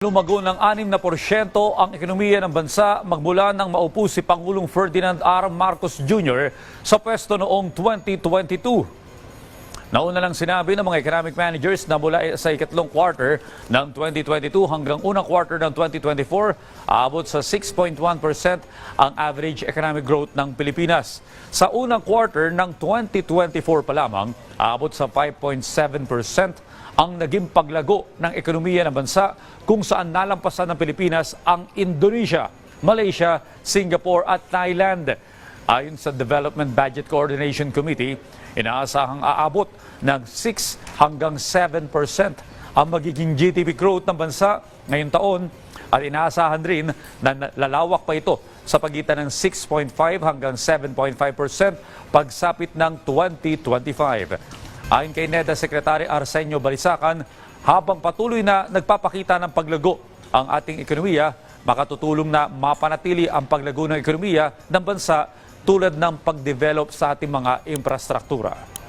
Lumago ng 6% ang ekonomiya ng bansa magmula nang maupo si Pangulong Ferdinand R. Marcos Jr. sa pwesto noong 2022. Nauna lang sinabi ng mga economic managers na mula sa ikatlong quarter ng 2022 hanggang unang quarter ng 2024, aabot sa 6.1% ang average economic growth ng Pilipinas. Sa unang quarter ng 2024 pa lamang, aabot sa 5.7% ang naging paglago ng ekonomiya ng bansa kung saan nalampasan ng Pilipinas ang Indonesia, Malaysia, Singapore at Thailand. Ayon sa Development Budget Coordination Committee, inaasahang aabot ng 6 hanggang 7% ang magiging GDP growth ng bansa ngayong taon at inaasahan rin na lalawak pa ito sa pagitan ng 6.5 hanggang 7.5% pagsapit ng 2025. Ayon kay NEDA Secretary Arsenio Balisacan, habang patuloy na nagpapakita ng paglago ang ating ekonomiya, makatutulong na mapanatili ang paglago ng ekonomiya ng bansa tulad ng pagdevelop sa ating mga infrastruktura.